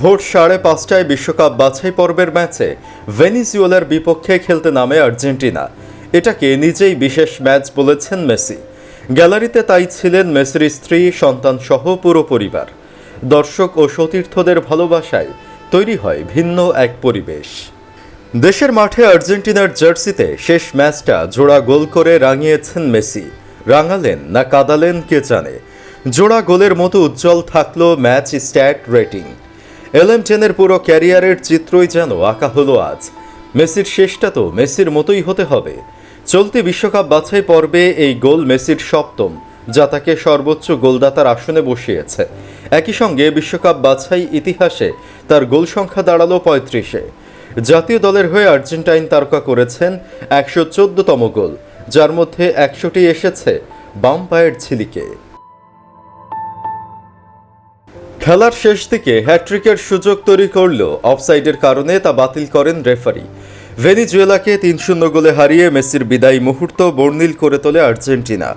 ভোর সাড়ে পাঁচটায় বিশ্বকাপ বাছাই পর্বের ম্যাচে ভেনিজুয়েলার বিপক্ষে খেলতে নামে আর্জেন্টিনা। এটাকে নিজেই বিশেষ ম্যাচ বলেছেন মেসি। গ্যালারিতে তাই ছিলেন মেসির স্ত্রী, সন্তান সহ পুরো পরিবার। দর্শক ও সতীর্থদের ভালোবাসায় তৈরি হয় ভিন্ন এক পরিবেশ। দেশের মাঠে আর্জেন্টিনার জার্সিতে শেষ ম্যাচটা জোড়া গোল করে রাঙিয়েছেন মেসি। রাঙালেন না কাদালেন কে জানে। জোড়া গোলের মতো উজ্জ্বল থাকল ম্যাচ স্ট্যাট রেটিং। এলএম টেনের পুরো ক্যারিয়ারের চিত্রই যেন আঁকা হলো আজ। মেসির শেষটা তো মেসির মতোই হতে হবে। চলতি বিশ্বকাপ বাছাই পর্বে এই গোল মেসির সপ্তম, যা তাকে সর্বোচ্চ গোলদাতার আসনে বসিয়েছে। একই সঙ্গে বিশ্বকাপ বাছাই ইতিহাসে তার গোল সংখ্যা দাঁড়াল পঁয়ত্রিশে। জাতীয় দলের হয়ে আর্জেন্টাইন তারকা করেছেন একশো চোদ্দতম গোল, যার মধ্যে একশোটি এসেছে বাম পায়ের ঝিলিকে। খেলার শেষ দিকে হ্যাট্রিকের সুযোগ তৈরি করলেও অফসাইডের কারণে তা বাতিল করেন রেফারি। ভেনিজুয়েলাকে তিন শূন্য গোলে হারিয়ে মেসির বিদায়ী মুহূর্ত বর্ণিল করে তোলে আর্জেন্টিনা।